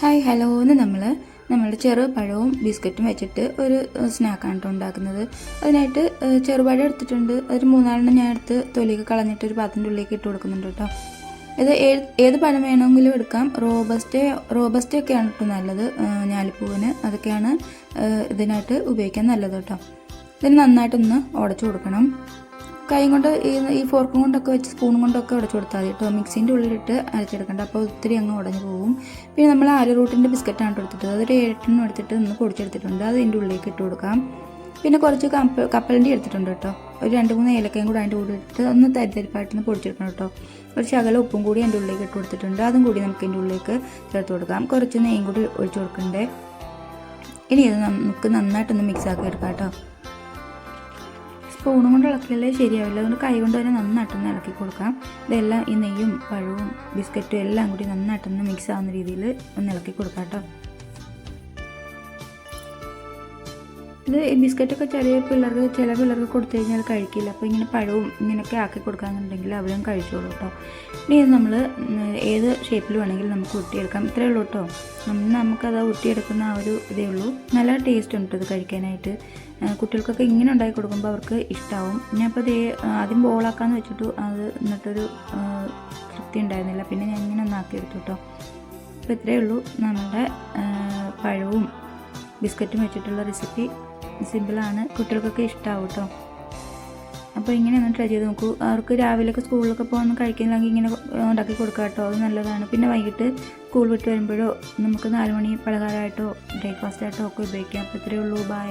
Hi hello എന്ന് നമ്മൾ നമ്മുടെ ചെറു പഴവും ബിസ്ക്കറ്റും വെച്ചിട്ട് ഒരു സ്നാക്കാണ് കേട്ടോ ഉണ്ടാക്കുന്നത്. അതിനായിട്ട് ചെറുപഴം എടുത്തിട്ടുണ്ട്. അതൊരു മൂന്നാലെണ്ണം ഞാൻ എടുത്ത് തൊലിയൊക്കെ കളഞ്ഞിട്ട് ഒരു പാത്രത്തിന്റെ ഉള്ളിലേക്ക് ഇട്ട് കൊടുക്കുന്നുണ്ട് കേട്ടോ ഇത് ഏത് പഴം വേണമെങ്കിലും എടുക്കാം. റോബസ്റ്റ് റോബസ്റ്റ് ഒക്കെയാണ് കേട്ടോ നല്ലത് ഞാലിപ്പൂവിന്. അതൊക്കെയാണ് ഇതിനായിട്ട് ഉപയോഗിക്കാൻ നല്ലത് കേട്ടോ ഇതിന് നന്നായിട്ടൊന്ന് ഉടച്ചു കൊടുക്കണം. കൈ കൊണ്ട് ഈ ഈ ഫോർക്കും കൊണ്ടൊക്കെ വെച്ച് സ്പൂൺ കൊണ്ടൊക്കെ ഉടച്ചു കൊടുത്താൽ മതി. കേട്ടോ മിക്സിന്റെ ഉള്ളിലിട്ട് അരച്ചെടുക്കണ്ട. അപ്പോൾ ഒത്തിരി അങ്ങ് ഉടഞ്ഞു പോകും. പിന്നെ നമ്മൾ ആലുറൂട്ടിന്റെ ബിസ്ക്കറ്റാണ് എടുത്തിട്ട് അതൊരു ഏട്ടെണ്ണം എടുത്തിട്ട് ഒന്ന് പൊടിച്ചെടുത്തിട്ടുണ്ട്. അത് ഇതിന്റെ ഉള്ളിലേക്ക് ഇട്ട് കൊടുക്കാം. പിന്നെ കുറച്ച് കപ്പ കപ്പലണ്ടി എടുത്തിട്ടുണ്ട് കേട്ടോ. ഒരു രണ്ട് മൂന്ന് ഏലക്കയും കൂടി അതിന്റെ കൂടെ ഇട്ട് ഒന്ന് തരി തരിതരിപ്പായിട്ടൊന്ന് പൊടിച്ചെടുക്കണം കേട്ടോ. ഒരു ശകലം ഉപ്പും കൂടി അതിന്റെ ഉള്ളിലേക്ക് ഇട്ട് കൊടുത്തിട്ടുണ്ട്. അതും കൂടി നമുക്ക് ഇതിന്റെ ഉള്ളിലേക്ക് ചേർത്ത് കൊടുക്കാം. കുറച്ച് നെയ്യും കൂടി ഒഴിച്ചു കൊടുക്കണ്ടേ? ഇനി ഇത് നമുക്ക് നന്നായിട്ടൊന്ന് മിക്സ് ആക്കി എടുക്കാം കേട്ടോ. സ്പൂണും കൊണ്ട് ഇളക്കിയാലേ ശരിയാവില്ല. അതുകൊണ്ട് കൈ കൊണ്ട് തന്നെ നന്നായിട്ടൊന്ന് ഇളക്കി കൊടുക്കാം. ഇതെല്ലാം ഈ നെയ്യും പഴവും ബിസ്ക്കറ്റും എല്ലാം കൂടി നന്നായിട്ടൊന്ന് മിക്സ് ആവുന്ന രീതിയിൽ ഒന്ന് ഇളക്കി കൊടുക്കാം കേട്ടോ. ഇത് ബിസ്ക്കറ്റൊക്കെ ചെറിയ പിള്ളേർക്ക് ചില പിള്ളേർക്ക് കൊടുത്തു കഴിഞ്ഞാൽ കഴിക്കില്ല. അപ്പോൾ ഇങ്ങനെ പഴവും ഇങ്ങനെയൊക്കെ ആക്കി കൊടുക്കാന്നുണ്ടെങ്കിൽ അവരും കഴിച്ചോളൂ കേട്ടോ ഇനി ഇത് നമ്മൾ ഏത് ഷേപ്പിൽ വേണമെങ്കിലും നമുക്ക് ഉരുട്ടിയെടുക്കാം. ഇത്രയേ ഉള്ളൂ കേട്ടോ നമുക്കത് ഉരുട്ടിയെടുക്കുന്ന ആ ഒരു ഇതേ ഉള്ളൂ. നല്ല ടേസ്റ്റ് ഉണ്ട് ഇത് കഴിക്കാനായിട്ട്. കുട്ടികൾക്കൊക്കെ ഇങ്ങനെ ഉണ്ടാക്കി കൊടുക്കുമ്പോൾ അവർക്ക് ഇഷ്ടമാവും അപ്പോൾ ദേ ആദ്യം ബോളാക്കാന്ന് വെച്ചിട്ട് അത് എന്നിട്ടൊരു തൃപ്തി ഉണ്ടായിരുന്നില്ല. പിന്നെ ഞാൻ ഇങ്ങനെ ഒന്നാക്കി എടുത്തു കേട്ടോ അപ്പോൾ ഇത്രയേ ഉള്ളൂ. നമ്മുടെ പഴവും ബിസ്ക്കറ്റും വെച്ചിട്ടുള്ള റെസിപ്പി സിമ്പിളാണ്. കുട്ടികൾക്കൊക്കെ ഇഷ്ടമാവും കേട്ടോ അപ്പോൾ ഇങ്ങനെ ഒന്ന് ട്രൈ ചെയ്ത് നോക്കൂ. അവർക്ക് രാവിലെയൊക്കെ സ്കൂളിലൊക്കെ പോകുന്ന കഴിക്കുന്നില്ലെങ്കിൽ ഇങ്ങനെ ഉണ്ടാക്കി കൊടുക്കാം കേട്ടോ. അത് നല്ലതാണ്. പിന്നെ വൈകിട്ട് സ്കൂൾ വിട്ട് വരുമ്പോഴോ നമുക്ക് നാല് മണി പലഹാരമായിട്ടോ ബ്രേക്ക്ഫാസ്റ്റ് ആയിട്ടോ ഒക്കെ ഉപയോഗിക്കാം. അപ്പോൾ ഇത്രയേ ഉള്ളൂ. ബൈ